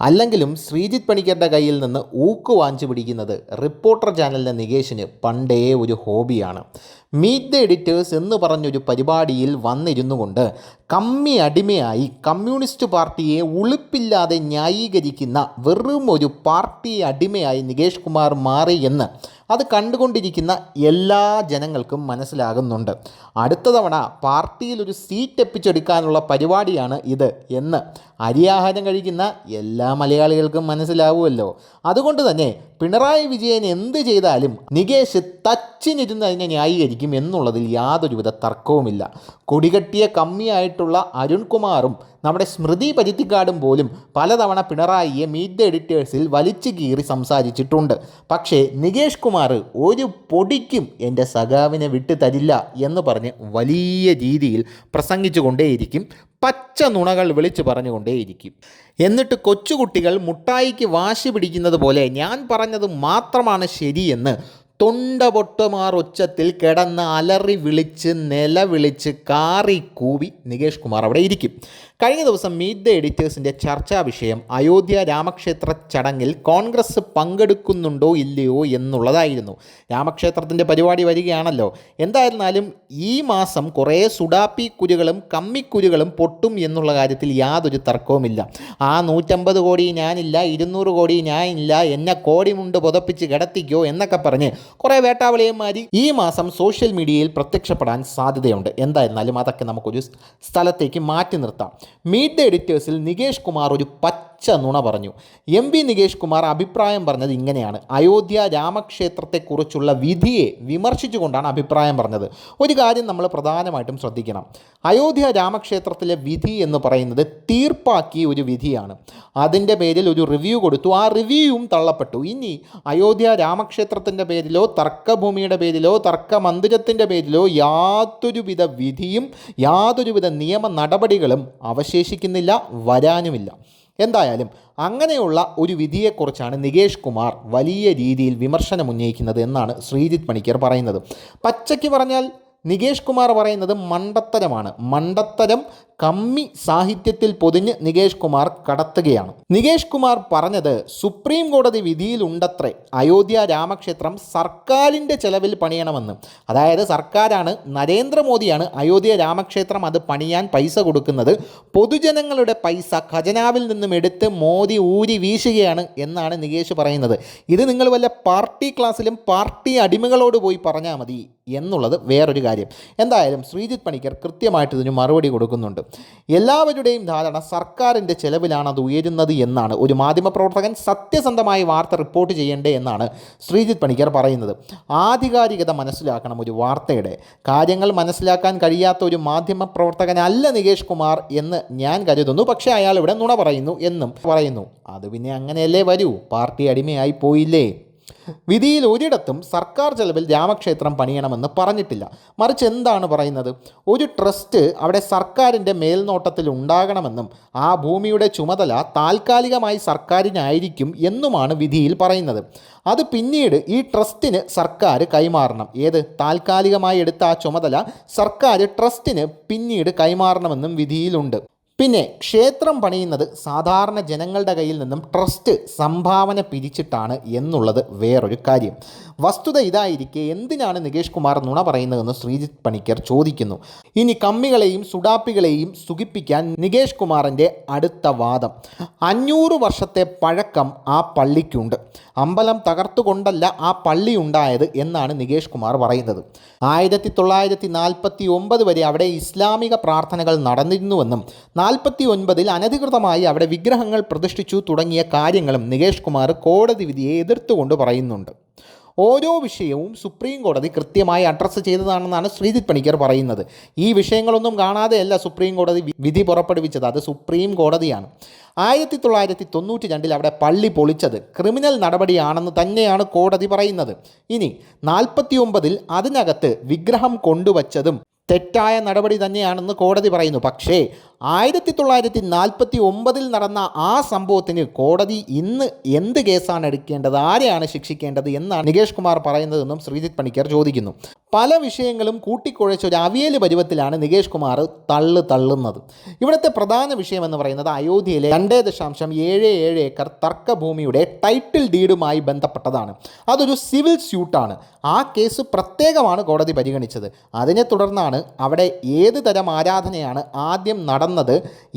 അല്ലെങ്കിലും ശ്രീജിത് പണിക്കരുടെ കയ്യിൽ നിന്ന് ഊക്ക് വാങ്ങിച്ചു പിടിക്കുന്നത് റിപ്പോർട്ടർ ചാനലിലെ നികേഷിന് പണ്ടേ ഒരു ഹോബിയാണ്. മീറ്റ് ദ എഡിറ്റേഴ്സ് എന്ന് പറഞ്ഞൊരു പരിപാടിയിൽ വന്നിരുന്നു കൊണ്ട് കമ്മി അടിമയായി കമ്മ്യൂണിസ്റ്റ് പാർട്ടിയെ ഉളുപ്പില്ലാതെ ന്യായീകരിക്കുന്ന വെറും ഒരു പാർട്ടി അടിമയായി നികേഷ് കുമാർ മാറി എന്ന് അത് കണ്ടുകൊണ്ടിരിക്കുന്ന എല്ലാ ജനങ്ങൾക്കും മനസ്സിലാകുന്നുണ്ട്. അടുത്ത തവണ പാർട്ടിയിൽ ഒരു സീറ്റ് എപ്പിച്ചെടുക്കാനുള്ള പരിപാടിയാണ് ഇത് എന്ന് അരിയാഹാരം കഴിക്കുന്ന എല്ലാ മലയാളികൾക്കും മനസ്സിലാവുമല്ലോ. അതുകൊണ്ട് തന്നെ പിണറായി വിജയൻ എന്ത് ചെയ്താലും നികേഷ് തച്ചിനിരുന്ന് അതിനെ ന്യായീകരിക്കും എന്നുള്ളതിൽ യാതൊരുവിധ തർക്കവുമില്ല. കൊടികെട്ടിയ കമ്മിയായിട്ടുള്ള അരുൺകുമാറും നമ്മുടെ സ്മൃതി പരുത്തിക്കാടും പോലും പലതവണ പിണറായിയെ മീറ്റ് ദ എഡിറ്റേഴ്സിൽ വലിച്ചു കീറി സംസാരിച്ചിട്ടുണ്ട്. പക്ഷേ നികേഷ് കുമാർ ഒരു പൊടിക്കും എന്റെ സഖാവിനെ വിട്ടു തരില്ല എന്ന് പറഞ്ഞ് വലിയ രീതിയിൽ പ്രസംഗിച്ചുകൊണ്ടേയിരിക്കും. പച്ച നുണകൾ വിളിച്ചു പറഞ്ഞുകൊണ്ടേയിരിക്കും. എന്നിട്ട് കൊച്ചുകുട്ടികൾ മുട്ടായിക്ക് വാശി പിടിക്കുന്നത് പോലെ ഞാൻ പറഞ്ഞത് മാത്രമാണ് ശരിയെന്ന് തൊണ്ട പൊട്ടുമാർ ഉച്ചത്തിൽ കിടന്ന് അലറി വിളിച്ച് നിലവിളിച്ച് കാറി കൂവി നികേഷ് കുമാർ അവിടെ ഇരിക്കും. കഴിഞ്ഞ ദിവസം മീറ്റ് ദ എഡിറ്റേഴ്സിന്റെ ചർച്ചാ വിഷയം അയോധ്യ രാമക്ഷേത്ര ചടങ്ങിൽ കോൺഗ്രസ് പങ്കെടുക്കുന്നുണ്ടോ ഇല്ലയോ എന്നുള്ളതായിരുന്നു. രാമക്ഷേത്രത്തിന്റെ പരിപാടി വരികയാണല്ലോ. എന്തായിരുന്നാലും ഈ മാസം കുറേ സുഡാപ്പി കുരുകളും കമ്മിക്കുരുകളും പൊട്ടും എന്നുള്ള കാര്യത്തിൽ യാതൊരു തർക്കവുമില്ല. ആ നൂറ്റമ്പത് കോടി ഞാനില്ല ഇരുന്നൂറ് കോടി ഞാനില്ല എന്നെ കോടി മുണ്ട് പുതപ്പിച്ച് കിടത്തിക്കോ എന്നൊക്കെ പറഞ്ഞ് കുറേ വേട്ടാവളിയന്മാരി ഈ മാസം സോഷ്യൽ മീഡിയയിൽ പ്രത്യക്ഷപ്പെടാൻ സാധ്യതയുണ്ട്. എന്തായിരുന്നാലും അതൊക്കെ നമുക്കൊരു സ്ഥലത്തേക്ക് മാറ്റി നിർത്താം. മീറ്റ് ദ എഡിറ്റേഴ്സിൽ നികേഷ് കുമാർ ഒരു പച്ച നുണ പറഞ്ഞു. എം പി നികേഷ് കുമാർ അഭിപ്രായം പറഞ്ഞത് ഇങ്ങനെയാണ്. അയോധ്യ രാമക്ഷേത്രത്തെക്കുറിച്ചുള്ള വിധിയെ വിമർശിച്ചുകൊണ്ടാണ് അഭിപ്രായം പറഞ്ഞത്. ഒരു കാര്യം നമ്മൾ പ്രധാനമായിട്ടും ശ്രദ്ധിക്കണം. അയോധ്യ രാമക്ഷേത്രത്തിലെ വിധി എന്ന് പറയുന്നത് തീർപ്പാക്കിയ ഒരു വിധിയാണ്. അതിന്റെ പേരിൽ ഒരു റിവ്യൂ കൊടുത്തു. ആ റിവ്യൂവും തള്ളപ്പെട്ടു. ഇനി അയോധ്യ രാമക്ഷേത്രത്തിന്റെ പേരിലോ തർക്കഭൂമിയുടെ പേരിലോ തർക്ക മന്ദിരത്തിന്റെ പേരിലോ യാതൊരുവിധ വിധിയും യാതൊരുവിധ നിയമ നടപടികളും അവശേഷിക്കുന്നില്ല വരാനുമില്ല. എന്തായാലും അങ്ങനെയുള്ള ഒരു വിധിയെക്കുറിച്ചാണ് നികേഷ് കുമാർ വലിയ രീതിയിൽ വിമർശനം ഉന്നയിക്കുന്നത് എന്നാണ് ശ്രീജിത്ത് പണിക്കർ പറയുന്നത്. പച്ചയ്ക്ക് പറഞ്ഞാൽ നികേഷ് കുമാർ പറയുന്നത് മണ്ടത്തരമാണ്. മണ്ടത്തരം കമ്മി സാഹിത്യത്തിൽ പൊതിഞ്ഞ് നികേഷ് കുമാർ കടത്തുകയാണ്. നികേഷ് കുമാർ പറഞ്ഞത് സുപ്രീം കോടതി വിധിയിലുണ്ടത്രേ അയോധ്യ രാമക്ഷേത്രം സർക്കാരിന്റെ ചെലവിൽ പണിയണമെന്ന്. അതായത് സർക്കാരാണ് നരേന്ദ്രമോദിയാണ് അയോധ്യ രാമക്ഷേത്രം അത് പണിയാൻ പൈസ കൊടുക്കുന്നത്. പൊതുജനങ്ങളുടെ പൈസ ഖജനാവിൽ നിന്നും എടുത്ത് മോദി ഊരി വീശുകയാണ് എന്നാണ് നികേഷ് പറയുന്നത്. ഇത് നിങ്ങൾ വല്ല പാർട്ടി ക്ലാസ്സിലും പാർട്ടി അടിമകളോട് പോയി പറഞ്ഞാൽ മതി എന്നുള്ളത് വേറൊരു കാര്യം. എന്തായാലും ശ്രീജിത് പണിക്കർ കൃത്യമായിട്ട് ഇതിന് മറുപടി കൊടുക്കുന്നുണ്ട്. എല്ലാവരുടെയും ധാരണ സർക്കാരിന്റെ ചെലവിലാണ് അത് ഉയരുന്നത് എന്നാണ്. ഒരു മാധ്യമപ്രവർത്തകൻ സത്യസന്ധമായി വാർത്ത റിപ്പോർട്ട് ചെയ്യേണ്ടേ എന്നാണ് ശ്രീജിത്ത് പണിക്കർ പറയുന്നത്. ആധികാരികത മനസ്സിലാക്കണം ഒരു വാർത്തയുടെ. കാര്യങ്ങൾ മനസ്സിലാക്കാൻ കഴിയാത്ത ഒരു മാധ്യമപ്രവർത്തകനല്ല നികേഷ് കുമാർ എന്ന് ഞാൻ കരുതുന്നു. പക്ഷേ അയാൾ ഇവിടെ നുണ പറയുന്നു എന്നും പറയുന്നു. അത് പിന്നെ അങ്ങനെയല്ലേ വരൂ? പാർട്ടി അടിമയായി പോയില്ലേ? വിധിയിൽ ഒരിടത്തും സർക്കാർ ചെലവിൽ രാമക്ഷേത്രം പണിയണമെന്ന് പറഞ്ഞിട്ടില്ല. മറിച്ച് എന്താണ് പറയുന്നത്? ഒരു ട്രസ്റ്റ് അവിടെ സർക്കാരിന്റെ മേൽനോട്ടത്തിൽ ഉണ്ടാകണമെന്നും ആ ഭൂമിയുടെ ചുമതല താൽക്കാലികമായി സർക്കാരിനായിരിക്കും എന്നുമാണ് വിധിയിൽ പറയുന്നത്. അത് പിന്നീട് ഈ ട്രസ്റ്റിന് സർക്കാർ കൈമാറണം. ഏത്? താൽക്കാലികമായി എടുത്ത ആ ചുമതല സർക്കാർ ട്രസ്റ്റിന് പിന്നീട് കൈമാറണമെന്നും വിധിയിലുണ്ട്. പിന്നെ ക്ഷേത്രം പണിയുന്നത് സാധാരണ ജനങ്ങളുടെ കയ്യിൽ നിന്നും ട്രസ്റ്റ് സംഭാവന പിരിച്ചിട്ടാണ് എന്നുള്ളത് വേറൊരു കാര്യം. വസ്തുത ഇതായിരിക്കെ എന്തിനാണ് നികേഷ് കുമാർ നുണ പറയുന്നതെന്ന് ശ്രീജിത്ത് പണിക്കർ ചോദിക്കുന്നു. ഇനി കമ്മികളെയും സുഡാപ്പികളെയും സുഖിപ്പിക്കാൻ നികേഷ് കുമാറിന്റെ അടുത്ത വാദം. അഞ്ഞൂറ് വർഷത്തെ പഴക്കം ആ പള്ളിക്കുണ്ട്. അമ്പലം തകർത്തുകൊണ്ടല്ല ആ പള്ളി ഉണ്ടായത് എന്നാണ് നികേഷ് കുമാർ പറയുന്നത്. ആയിരത്തി തൊള്ളായിരത്തി നാൽപ്പത്തി ഒമ്പത് വരെ അവിടെ ഇസ്ലാമിക പ്രാർത്ഥനകൾ നടന്നിരുന്നുവെന്നും നാൽപ്പത്തി ഒൻപതിൽ അനധികൃതമായി അവിടെ വിഗ്രഹങ്ങൾ പ്രതിഷ്ഠിച്ചു തുടങ്ങിയ കാര്യങ്ങളും നികേഷ് കുമാർ കോടതി വിധിയെ എതിർത്തുകൊണ്ട് പറയുന്നുണ്ട്. ഓരോ വിഷയവും സുപ്രീം കോടതി കൃത്യമായി അഡ്രസ്സ് ചെയ്തതാണെന്നാണ് ശ്രീജിത് പണിക്കർ പറയുന്നത്. ഈ വിഷയങ്ങളൊന്നും കാണാതെയല്ല സുപ്രീം കോടതി വിധി പുറപ്പെടുവിച്ചത്. അത് സുപ്രീം കോടതിയാണ്. ആയിരത്തി തൊള്ളായിരത്തി തൊണ്ണൂറ്റി രണ്ടിൽ അവിടെ പള്ളി പൊളിച്ചത് ക്രിമിനൽ നടപടിയാണെന്ന് തന്നെയാണ് കോടതി പറയുന്നത്. ഇനി നാൽപ്പത്തി ഒമ്പതിൽ അതിനകത്ത് വിഗ്രഹം കൊണ്ടുവച്ചതും തെറ്റായ നടപടി തന്നെയാണെന്ന് കോടതി പറയുന്നു. പക്ഷേ ആയിരത്തി തൊള്ളായിരത്തി നാൽപ്പത്തി ഒമ്പതിൽ നടന്ന ആ സംഭവത്തിന് കോടതി ഇന്ന് എന്ത് കേസാണ് എടുക്കേണ്ടത് ആരെയാണ് ശിക്ഷിക്കേണ്ടത് എന്നാണ് നികേഷ് കുമാർ പറയുന്നതെന്നും ശ്രീജിത് പണിക്കർ ചോദിക്കുന്നു. പല വിഷയങ്ങളും കൂട്ടിക്കുഴച്ച ഒരു അവിയൽ പരുവത്തിലാണ് നികേഷ് കുമാർ തള്ളു തള്ളുന്നത്. ഇവിടുത്തെ പ്രധാന വിഷയം എന്ന് പറയുന്നത് അയോധ്യയിലെ രണ്ടേ ദശാംശം ഏഴ് ഏഴ് ഏക്കർ തർക്കഭൂമിയുടെ ടൈറ്റിൽ ഡീഡുമായി ബന്ധപ്പെട്ടതാണ്. അതൊരു സിവിൽ സ്യൂട്ടാണ്. ആ കേസ് പ്രത്യേകമാണ് കോടതി പരിഗണിച്ചത്. അതിനെ തുടർന്നാണ് അവിടെ ഏത് തരം ആരാധനയാണ് ആദ്യം നടന്നത്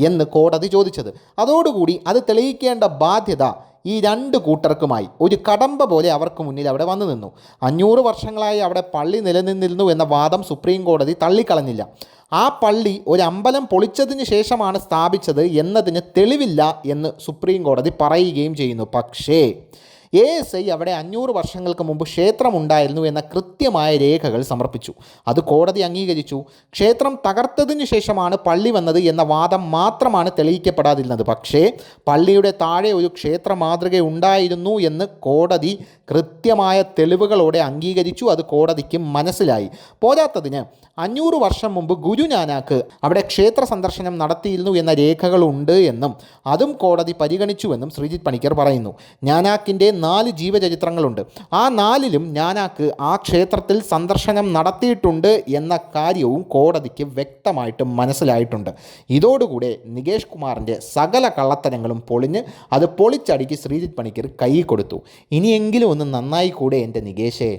എന്ന് കോടതി ചോദിച്ചത്. അതോടുകൂടി അത് തെളിയിക്കേണ്ട ബാധ്യത ഈ രണ്ട് കൂട്ടർക്കുമായി ഒരു കടമ്പ പോലെ അവർക്ക് മുന്നിൽ അവിടെ വന്നു നിന്നു. അഞ്ഞൂറ് വർഷങ്ങളായി അവിടെ പള്ളി നിലനിന്നിരുന്നു എന്ന വാദം സുപ്രീം കോടതി തള്ളിക്കളഞ്ഞില്ല. ആ പള്ളി ഒരു അമ്പലം പൊളിച്ചതിന് ശേഷമാണ് സ്ഥാപിച്ചത് എന്നതിന് തെളിവില്ല എന്ന് സുപ്രീം കോടതി പറയുകയും ചെയ്യുന്നു. പക്ഷേ എ എസ് ഐ അവിടെ അഞ്ഞൂറ് വർഷങ്ങൾക്ക് മുമ്പ് ക്ഷേത്രമുണ്ടായിരുന്നു എന്ന കൃത്യമായ രേഖകൾ സമർപ്പിച്ചു. അത് കോടതി അംഗീകരിച്ചു. ക്ഷേത്രം തകർത്തതിനു ശേഷമാണ് പള്ളി വന്നത് എന്ന വാദം മാത്രമാണ് തെളിയിക്കപ്പെടാതിരുന്നത്. പക്ഷേ പള്ളിയുടെ താഴെ ഒരു ക്ഷേത്ര മാതൃക ഉണ്ടായിരുന്നു എന്ന് കോടതി കൃത്യമായ തെളിവുകളോടെ അംഗീകരിച്ചു. അത് കോടതിക്ക് മനസ്സിലായി. പോരാത്തതിന് അഞ്ഞൂറ് വർഷം മുമ്പ് ഗുരുനാനാക്ക് അവിടെ ക്ഷേത്ര സന്ദർശനം നടത്തിയിരുന്നു എന്ന രേഖകളുണ്ട് എന്നും അതും കോടതി പരിഗണിച്ചുവെന്നും ശ്രീജിത് പണിക്കർ പറയുന്നു. ഞാനാക്കിന്റെ നാല് ജീവചരിത്രങ്ങളുണ്ട്. ആ നാലിലും ഞാനാക്ക് ആ ക്ഷേത്രത്തിൽ സന്ദർശനം നടത്തിയിട്ടുണ്ട് എന്ന കാര്യവും കോടതിക്ക് വ്യക്തമായിട്ട് മനസ്സിലായിട്ടുണ്ട്. ഇതോടുകൂടെ നികേഷ് കുമാറിന്റെ സകല കള്ളത്തരങ്ങളും പൊളിഞ്ഞ് അത് പൊളിച്ചടിക്ക് ശ്രീജിത് പണിക്കർ കൈ കൊടുത്തു. ഇനിയെങ്കിലും ഒന്ന് നന്നായി കൂടെ എന്റെ നികേഷേ.